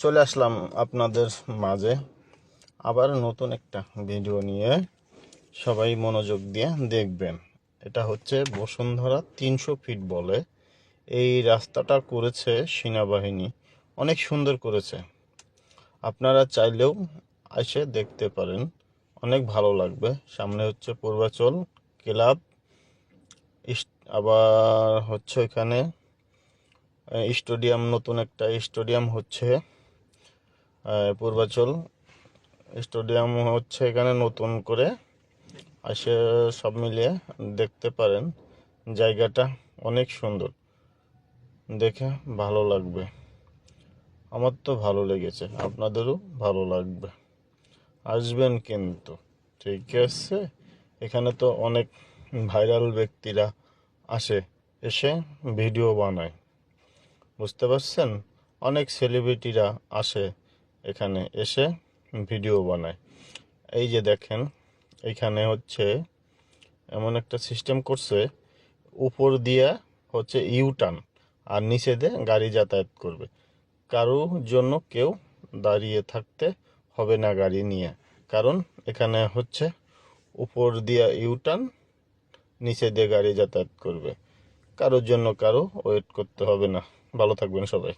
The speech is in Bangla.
চলে আসলাম আপনাদের মাঝে। আবার নতুন একটা ভিডিও নিয়ে সবাই মনোযোগ দিয়ে দেখবেন। এটা হচ্ছে বসুন্ধরা তিনশো ফিট বলে। এই রাস্তাটা করেছে সেনাবাহিনী। অনেক সুন্দর করেছে। আপনারা চাইলেও এসে দেখতে পারেন। অনেক ভালো লাগবে। সামনে হচ্ছে পূর্বাচল ক্লাব। আবার হচ্ছে এখানে স্টেডিয়াম, নতুন একটা স্টেডিয়াম হচ্ছে। পূর্বাচল স্টেডিয়াম হচ্ছে এখানে নতুন করে এসে সব মিলিয়ে দেখতে পারেন। জায়গাটা অনেক সুন্দর। দেখে ভালো লাগবে। আমার তো ভালো লেগেছে। আপনাদেরও ভালো লাগবে। আসবেন কিন্তু। ঠিক আছে? এখানে তো অনেক ভাইরাল ব্যক্তিরা আসে, এসে ভিডিও বানায়। বুঝতে পারছেন? অনেক সেলিব্রিটিরা আসে। এখানে এসে ভিডিও বানায়। এই যে দেখেন, এখানে হচ্ছে এমন একটা সিস্টেম করছে, উপর দিয়া হচ্ছে ইউটার্ন আর নিচে দিয়ে গাড়ি যাতায়াত করবে। কারও জন্য কেউ দাঁড়িয়ে থাকতে হবে না গাড়ি নিয়ে। কারণ এখানে হচ্ছে উপর দিয়া ইউটার্ন, নিচে দিয়ে গাড়ি যাতায়াত করবে। কারোর জন্য কারও ওয়েট করতে হবে না। ভালো থাকবেন সবাই।